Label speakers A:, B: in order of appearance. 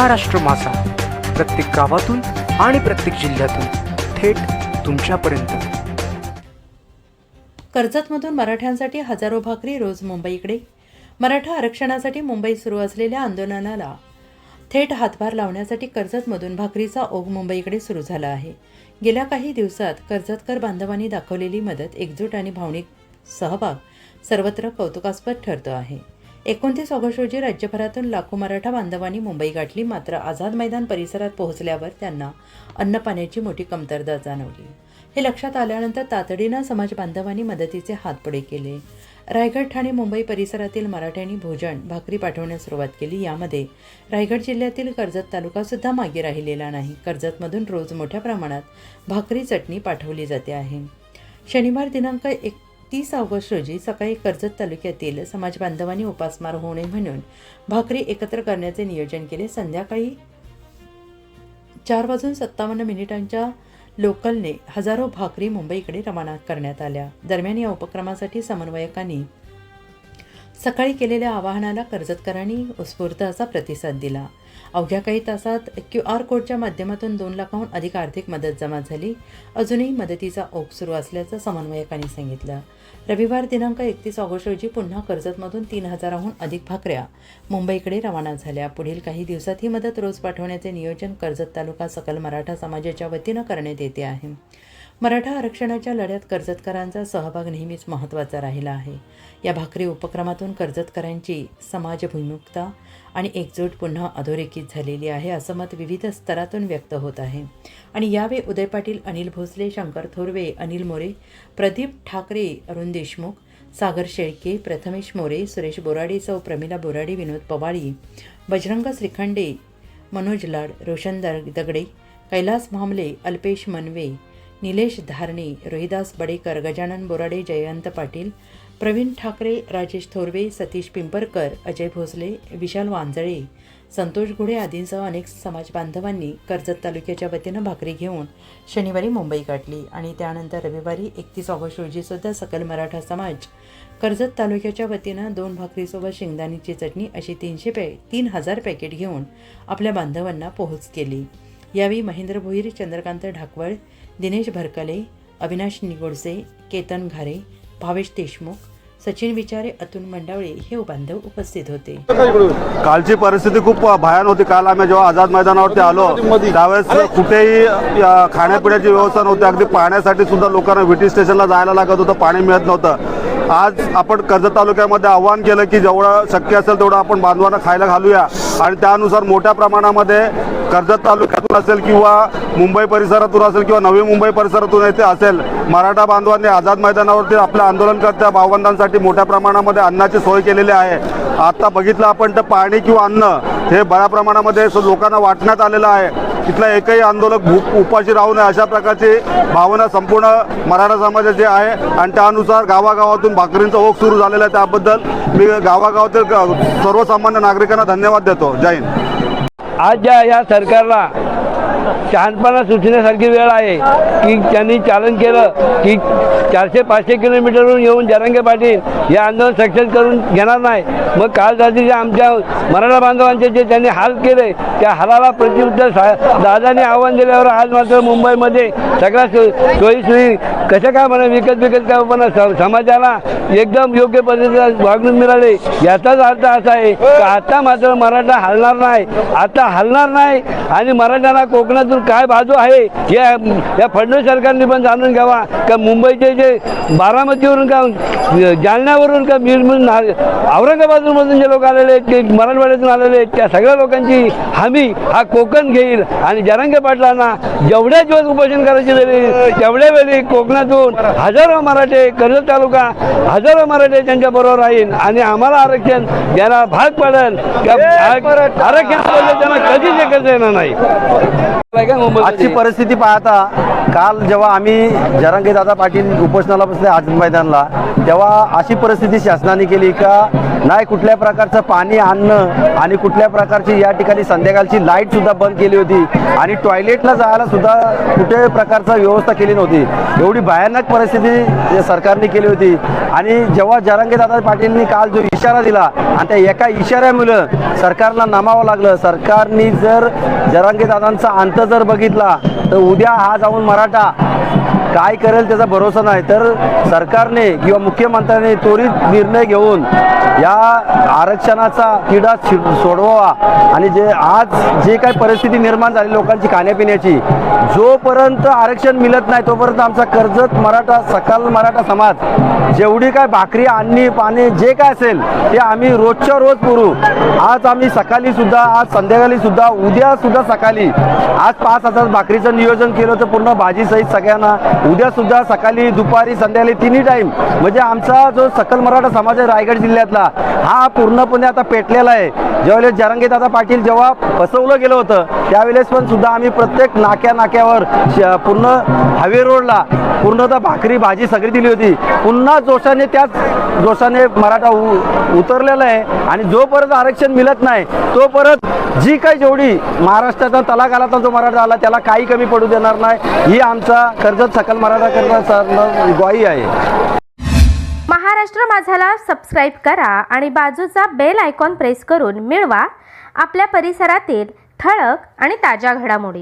A: महाराष्ट्र मासा प्रत्येक गावातून आणि प्रत्येक जिल्ह्यातून थेट तुमच्यापर्यंत.
B: कर्जतमधून मराठ्यांसाठी हजारो भाकरी रोज मुंबईकडे. मराठा आरक्षणासाठी मुंबईत सुरू असलेल्या आंदोलनाला थेट हातभार लावण्यासाठी कर्जतमधून भाकरीचा ओघ मुंबईकडे सुरू झाला आहे. गेल्या काही दिवसात कर्जतकर बांधवांनी दाखवलेली मदत एकजूट आणि भावनिक सहभाग सर्वत्र कौतुकास्पद ठरतो आहे. एकोणतीस ऑगस्ट रोजी राज्यभरातून लाखो मराठा बांधवांनी मुंबई गाठली. मात्र आझाद मैदान परिसरात पोहोचल्यावर त्यांना अन्नपाण्याची मोठी कमतरता जाणवली. हे लक्षात आल्यानंतर तातडीनं समाज बांधवांनी मदतीचे हात पुढे केले. रायगड ठाणे मुंबई परिसरातील मराठ्यांनी भोजन भाकरी पाठवण्यास सुरुवात केली. यामध्ये रायगड जिल्ह्यातील कर्जत तालुका सुद्धा मागे राहिलेला नाही. कर्जतमधून रोज मोठ्या प्रमाणात भाकरी चटणी पाठवली जाते आहे. शनिवार दिनांक एक तीस ऑगस्ट रोजी सकाळी कर्जत तालुक्यातील समाज बांधवांनी उपासमार होऊ नये म्हणून भाकरी एकत्र करण्याचे नियोजन केले. संध्याकाळी चार वाजून सत्तावन्न मिनिटांच्या लोकलने हजारो भाकरी मुंबईकडे रवाना करण्यात आल्या. दरम्यान या उपक्रमासाठी समन्वयकांनी सकाळी केलेल्या आवाहनाला कर्जतकरांनी उत्स्फूर्त असा प्रतिसाद दिला. अवघ्या काही तासात क्यू आर कोडच्या माध्यमातून दोन लाखाहून अधिक आर्थिक मदत जमा झाली. अजूनही मदतीचा ओघ सुरू असल्याचं समन्वयकांनी सांगितलं. रविवार दिनांक एकतीस ऑगस्ट रोजी पुन्हा कर्जतमधून तीन हजाराहून अधिक भाकऱ्या मुंबईकडे रवाना झाल्या. पुढील काही दिवसात ही मदत रोज पाठवण्याचे नियोजन कर्जत तालुका सकल मराठा समाजाच्या वतीनं करण्यात येते आहे. मराठा आरक्षणाच्या लढ्यात कर्जतकरांचा सहभाग नेहमीच महत्त्वाचा राहिला आहे. या भाकरी उपक्रमातून कर्जतकरांची समाजभिमुखता आणि एकजूट पुन्हा अधोरेखित झालेली आहे असं मत विविध स्तरातून व्यक्त होत आहे. आणि यावेळी उदय पाटील अनिल भोसले शंकर थोरवे अनिल मोरे प्रदीप ठाकरे अरुण देशमुख सागर शेळके प्रथमेश मोरे सुरेश बोराडे सौ प्रमिला बोराडे विनोद पवाळी बजरंग श्रीखंडे मनोज लाड रोशन दगडे कैलास भामले अल्पेश मनवे निलेश धारणे रोहिदास बडेकर गजानन बोराडे जयंत पाटील प्रवीण ठाकरे राजेश थोरवे सतीश पिंपरकर अजय भोसले विशाल वांजळे संतोष घोडे आदींसह अनेक समाज बांधवांनी कर्जत तालुक्याच्या वतीनं भाकरी घेऊन शनिवारी मुंबई गाठली आणि त्यानंतर रविवारी एकतीस ऑगस्ट रोजीसुद्धा सकल मराठा समाज कर्जत तालुक्याच्या वतीनं दोन भाकरीसोबत शेंगदाणीची चटणी अशी तीनशे पॅ तीन हजार पॅकेट घेऊन आपल्या बांधवांना पोहोच केली. यावेळी महेंद्र भोईर चंद्रकांत ढाकवळ दिनेश भरकले अविनाश निगोडसे केतन घारे भावेश देशमुख सचिन विचारे अतुल मंडावळे हे बांधव उपस्थित होते.
C: कालची परिस्थिती खूप भयान होती. काल आम्ही जेव्हा आझाद मैदानावरती आलो त्यावेळेस कुठेही खाण्यापिण्याची व्यवस्था नव्हती. अगदी पाण्यासाठी सुद्धा लोकांना व्हिटी स्टेशनला जायला लागत होतं. पाणी मिळत नव्हतं. आज आपण कर्जत तालुक्यामध्ये आव्हान केलं की जेवढं शक्य असेल तेवढं आपण बांधवांना खायला घालूया. आणि त्यानुसार मोठ्या प्रमाणामध्ये कर्जत तालुक्यातून असेल किंवा मुंबई परिसरातून असेल किंवा नवी मुंबई परिसरातून येथे असेल मराठा बांधवांनी आझाद मैदानावरती आपल्या आंदोलनकर्त्या भावंडांसाठी मोठ्या प्रमाणामध्ये अन्नाची सोय केलेली आहे. आता बघितलं आपण तर पाणी किंवा अन्न हे बऱ्या प्रमाणामध्ये स- लोकांना वाटण्यात आलेलं आहे. तिथला एकही आंदोलक भूक उपाशी राहू नये अशा प्रकारची भावना संपूर्ण मराठा समाजाची आहे. आणि त्यानुसार गावागावातून भाकरींचा ओघ सुरू झालेला आहे त्याबद्दल मी गावागावातील सर्वसामान्य नागरिकांना धन्यवाद देतो. जय हिंद.
D: आज ज्या या सरकारला शहाणपणा सुचण्यासारखी वेळ आहे की त्यांनी चालन केलं की चारशे पाचशे किलोमीटरवरून येऊन जरांगे पाटील हे आंदोलन सक्सेस करून घेणार नाही. मग काल रात्रीच्या आमच्या मराठा बांधवांचे जे त्यांनी हाल केले त्या हालाला प्रतिउत्तर सा दादाने आव्हान दिल्यावर आज मात्र मुंबईमध्ये सगळ्या सो सोयीसोयी कसं काय म्हणा विकत विकत काय पण स- समाजाला एकदम योग्य पद्धतीने वागणूक मिळाले. याचाच अर्थ असा आहे की आता मात्र मराठा हलणार नाही. आता हलणार नाही आणि मराठ्यांना कोकणातून काय बाजू आहे? या या फडणवीस सरकारने पण जाणून घ्यावा. का मुंबईचे जे बारामतीवरून का जालन्यावरून का बीडमधून औरंगाबादमधून जे लोक आलेले आहेत ते मराठवाड्यातून आलेले आहेत त्या सगळ्या लोकांची हमी हा कोकण घेईल. आणि जरांगे पाटलांना जेवढ्या दिवस उपोषण करायची वेळी तेवढ्या वेळी कोकणातून हजारो मराठे कर्जत तालुका हजारो मराठे त्यांच्या बरोबर राहील. आणि आम्हाला आरक्षण ज्याला भाग पडेल. आरक्षण त्यांना कधीच एकत्र येणार नाही.
E: आजची परिस्थिती पाहता काल जेव्हा आम्ही जरांगे दादा पाटील उपोषणाला बसले आज मैदानला तेव्हा अशी परिस्थिती शासनाने केली का नाही कुठल्या प्रकारचं पाणी आणणं आणि कुठल्या प्रकारची या ठिकाणी संध्याकाळची लाइट सुद्धा बंद केली होती आणि टॉयलेटला जायला सुद्धा कुठे प्रकारचा व्यवस्था केली नव्हती. एवढी भयानक परिस्थिती सरकारने केली होती. आणि जेव्हा जरांगे दादा पाटीलनी काल जो इशारा दिला आणि त्या एका इशाऱ्यामुळं सरकारला नमावं लागलं. सरकारनी जर जरांगे दादांचा अंत जर बघितला तर उद्या हा जाऊन मराठा काय करेल त्याचा भरोसा नाही. तर सरकारने किंवा मुख्यमंत्र्यांनी त्वरित निर्णय घेऊन या आरक्षणाचा किडा सोडवावा. आणि जे आज जे काही परिस्थिती निर्माण झाली लोकांची खाण्यापिण्याची जोपर्यंत आरक्षण मिळत नाही तोपर्यंत आमचा कर्जत मराठा सकाल मराठा समाज जेवढी काय भाकरी अन्नी पाणी जे काय असेल ते आम्ही रोजच्या रोज पुरू. आज आम्ही सकाळी सुद्धा आज संध्याकाळी सुद्धा उद्या सुद्धा सकाळी आज पाच हजार भाकरीचं नियोजन केलं तर पूर्ण भाजीसहित सगळ्यांना उद्या सुद्धा सकाळी दुपारी संध्याकाळी तिन्ही टाईम म्हणजे आमचा जो सकल मराठा समाज आहे रायगड जिल्ह्यातला हा पूर्णपणे आता पेटलेला आहे. ज्यावेळेस जरांगे दादा पाटील जेव्हा फसवलं गेलं होतं त्यावेळेस पण सुद्धा आम्ही प्रत्येक नाक्या नाक्यावर श- पूर्ण हायवे रोडला पूर्णतः भाकरी भाजी सगळी दिली होती. पुन्हा जोशाने त्याच जोशाने मराठा उ- उतरलेला आहे आणि जोपर्यंत आरक्षण मिळत नाही तोपर्यंत जी काही जेवढी महाराष्ट्राचा तलाकालाचा जो मराठा आला त्याला काही कमी पडू देणार नाही. ही आमचा कर्जत सकल मराठा कर्ज ग्वाही आहे.
F: महाराष्ट्र माझाला सबस्क्राईब करा आणि बाजूचा बेल आयकॉन प्रेस करून मिळवा. आपल्या परिसरातील ठळक आणि ताज्या घडामोडी.